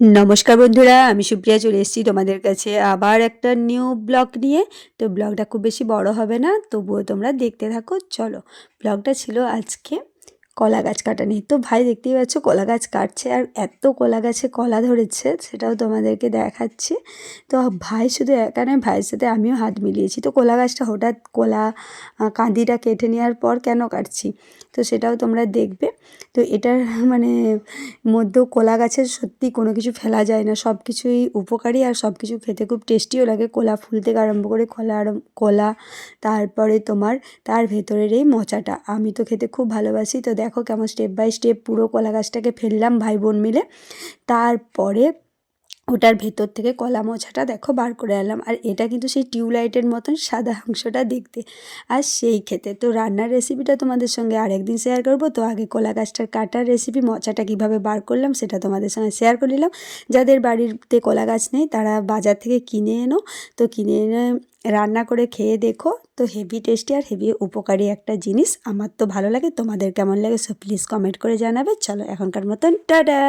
নমস্কার বন্ধুরা, আমি সুপ্রিয়া চলে এসেছি তোমাদের কাছে আবার একটা নিউ ব্লগ নিয়ে। তো ব্লগটা খুব বেশি বড় হবে না, তবুও তোমরা দেখতে থাকো। চলো ব্লগটা ছিল আজকে। কলা গাছ কাটা নিয়ে তো ভাই দেখতেই পাচ্ছ কলা গাছ কাটছে আর এত কলা গাছে কলা ধরেছে, সেটাও তোমাদেরকে দেখাচ্ছি। তো ভাই শুধু একা নয়, ভাইয়ের সাথে আমিও হাত মিলিয়েছি। তো কলা গাছটা হঠাৎ কলা কাঁদিটা কেটে নেওয়ার পর কেন কাটছি? তো সেটাও তোমরা দেখবে। তো এটার মানে মধ্যেও কলা গাছের সত্যি কোনো কিছু ফেলা যায় না। সব কিছুই উপকারী আর সব কিছু খেতে খুব টেস্টিও লাগে। কলা ফুল থেকে আরম্ভ করে কলা আরম, কলা, তারপরে তোমার তার ভেতরের এই মোচাটা। আমি তো খেতে খুব ভালোবাসি। তো দেখো কেমন স্টেপ বাই স্টেপ পুরো কলা গাছটাকে ফেললাম ভাই বোন মিলে। তারপরে ওটার ভেতর থেকে কলা মোছাটা দেখো বার করে আনলাম। আর এটা কিন্তু সেই টিউবলাইটের মতন সাদা অংশটা দেখতে। আর সেই খেতে তো রান্নার রেসিপিটা তোমাদের সঙ্গে আরেকদিন শেয়ার করব। তো আগে কলা গাছটার কাটার রেসিপি মোচাটা কীভাবে বার করলাম সেটা তোমাদের সঙ্গে শেয়ার করে নিলাম। যাদের বাড়িতে কলা গাছ নেই, তারা বাজার থেকে কিনে এনো। তো কিনে এনে রান্না করে খেয়ে দেখো। তো হেভি টেস্টি আর হেভি উপকারী একটা জিনিস। আমার তো ভালো লাগে, তোমাদের কেমন লাগে সো প্লিজ কমেন্ট করে জানাবে। চলো এখনকার মতন, টাটা!